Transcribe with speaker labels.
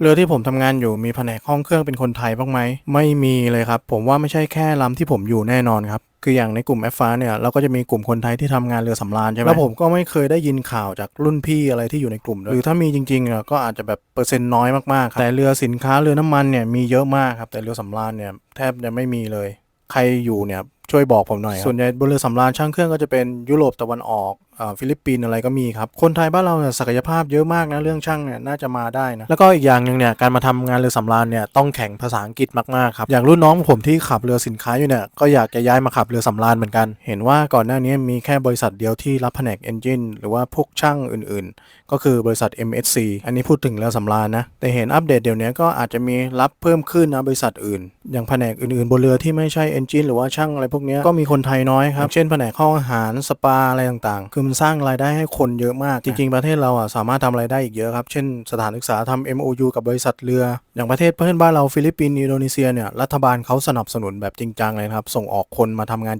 Speaker 1: เรือที่ผมทำงานอยู่มีแผนกห้องเครื่องเป็นคนไทยบ้างไหม ไม่มีเลยครับ ผมว่าไม่ใช่แค่ลำที่ผมอยู่แน่นอนครับ คืออย่างในกลุ่มแอฟฟ้าเนี่ยเราก็จะมีกลุ่มคนไทยที่ทำงานเรือสำราญใช่ไหมแล้วผมก็ไม่เคยได้ยินข่าวจากรุ่นพี่อะไรที่อยู่ในกลุ่มด้วยหรือถ้ามีจริงๆอะก็อาจจะแบบเปอร์เซ็นต์น้อยมากๆครับแต่เรือสินค้าเรือน้ำมันเนี่ยมีเยอะมากครับแต่เรือสำราญเนี่ยแทบจะไม่มีเลย ใครอยู่เนี่ยช่วยบอกผมหน่อยครับส่วนใหญ่บนเรือสำราญช่างเครื่องก็จะเป็นยุโรปตะวันออกอ่า ฟิลิปปินส์อะไรก็มีครับ คนไทยบ้านเราเนี่ยศักยภาพเยอะมากนะเรื่องช่างเนี่ยน่าจะมาได้นะแล้วก็อีกอย่างหนึ่งเนี่ยการมาทำงานเรือสำราญเนี่ยต้องแข่งภาษาอังกฤษมากๆครับอย่างรุ่นน้องผมที่ขับเรือสินค้าอยู่เนี่ยก็อยากจะย้ายมาขับเรือสำราญเหมือนกัน เห็นว่าก่อนหน้านี้มีแค่บริษัทเดียวที่รับแผนกเอนจินหรือว่าพวกช่างอื่นๆ ก็คือบริษัท MSC อันนี้พูดถึงเรือสำราญนะแต่เห็นอัปเดตเดี๋ยวนี้ก็อาจจะมีรับเพิ่มขึ้นนะบริษัทอื่น อย่างแผนกอื่นๆบนเรือที่ไม่ใช่เอนจินหรือว่าช่างอะไรพวกนี้ก็มีคนไทยน้อยครับเช่นแผนกห้องอาหารสปาอะไรต่างๆคือมันสร้างรายได้ให้คนเยอะมาก จริง ๆ ประเทศเราอะสามารถทำอะไรได้อีกเยอะครับ เช่นสถานศึกษาทำ MOU กับบริษัทเรือ อย่างประเทศเพื่อนบ้านเราฟิลิปปินส์อินโดนีเซียเนี่ยรัฐบาลเขาสนับสนุนแบบจริงจังเลยนะครับ ส่งออกคนมาทำงานจริง